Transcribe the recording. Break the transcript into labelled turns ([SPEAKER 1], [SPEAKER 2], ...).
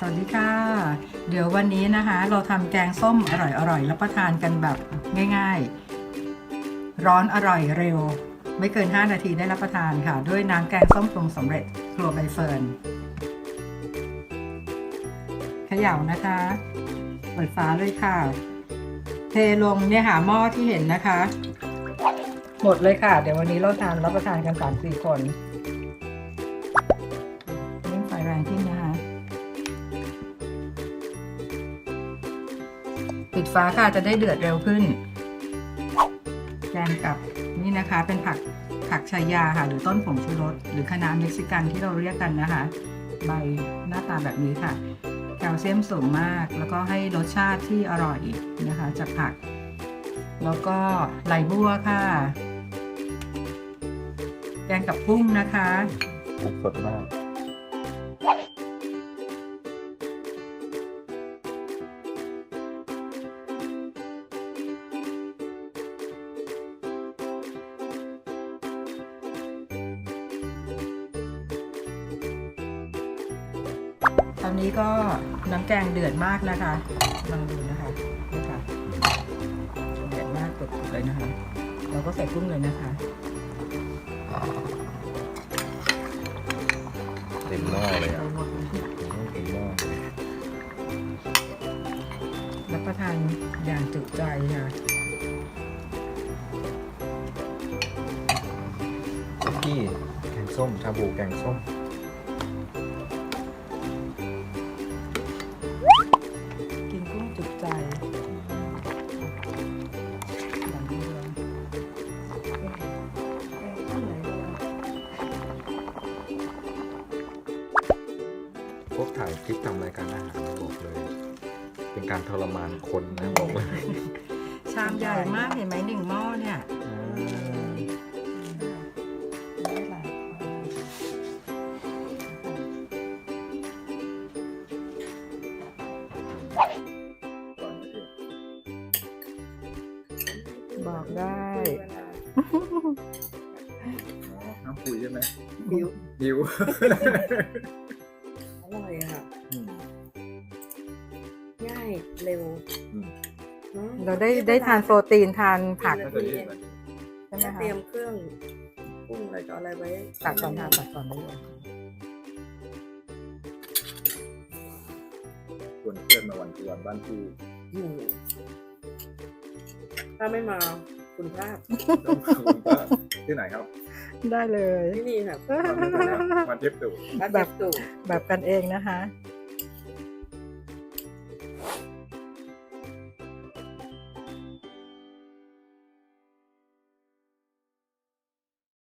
[SPEAKER 1] สวัสดีค่ะ เดี๋ยววันนี้นะคะ เราทำแกงส้มอร่อยๆรับประทานกันแบบง่าย ๆ ร้อนอร่อยเร็ว ไม่เกิน 5 นาทีได้รับประทานค่ะ ด้วยน้ำแกงส้มปรุงสำเร็จครัวใบเฟิร์นเขย่านะคะเปิดฝาเลยค่ะ เทลงเนี่ยค่ะหม้อที่เห็นนะคะ หมดเลยค่ะ เดี๋ยววันนี้เราทานรับประทานกันสามสี่คน ปิดฟ้าค่ะจะได้เดือดเร็วขึ้นแกงกับนี่นะคะเป็นผักผักชายาค่ะ หรือต้นผงชูรสหรือคะน้าเม็กซิกันที่เราเรียกกันนะคะ ใบหน้าตาแบบนี้ค่ะแคลเซียมสูงมาก แล้วก็ให้รสชาติที่อร่อยนะคะจากผัก แล้วก็ไหลบัวค่ะ แกงกับกุ้งนะคะ
[SPEAKER 2] กุ้งสดมาก
[SPEAKER 1] อนนี้ก็น้ำแกงเดือดมากนะคะลองดูนะคะนี่ค่ะเดือดมากกดๆเลยนะคะ เราก็ใส่กุ้งเลยนะคะ
[SPEAKER 2] เต็มหม้อเลยอะเต็มหม้อเลย
[SPEAKER 1] รับประทานอย่างจุใจค่ะ
[SPEAKER 2] ซุกี้แกงส้มชาบูแกงส้ม พวกถ่ายคลิปทำรายการอาหารบอกเลย เป็นการทรมานคนนะบอกเลย
[SPEAKER 1] ชามใหญ่มากเห็นไหมหนึ่งหม้อเนี่ย
[SPEAKER 2] อ่า
[SPEAKER 1] ได้หลายบอกได้
[SPEAKER 2] น้ำปุ๋ยใช่ไหม
[SPEAKER 3] บิว
[SPEAKER 2] บิว
[SPEAKER 3] อ ร่อยอะ
[SPEAKER 2] อืม
[SPEAKER 3] ง่ายเร็ว
[SPEAKER 2] อืม
[SPEAKER 3] นอะ
[SPEAKER 1] เราได้ได้ทานโปรตีนทานผัก
[SPEAKER 2] น่าจะดีกว่านี้
[SPEAKER 1] ใช่ไหม
[SPEAKER 3] แค่
[SPEAKER 1] คะ
[SPEAKER 3] เตรียมเครื่องปรุงอะไรต่ออะไรไว้
[SPEAKER 1] ตักก่อนค่ะตักก่อนได้เลย
[SPEAKER 2] ชวนเพื่อนมาวันกวนบ้านพี่
[SPEAKER 3] อืมถ้าไม่มา คุณพลาด
[SPEAKER 2] ต้องขอบคุณป้าที่ไหนครับ
[SPEAKER 1] ได้เลย
[SPEAKER 3] ที่นี่ครับ
[SPEAKER 2] มาเทียบดู
[SPEAKER 3] บ้าน
[SPEAKER 1] แบบ
[SPEAKER 3] ตู่
[SPEAKER 1] แบบกันเองนะคะ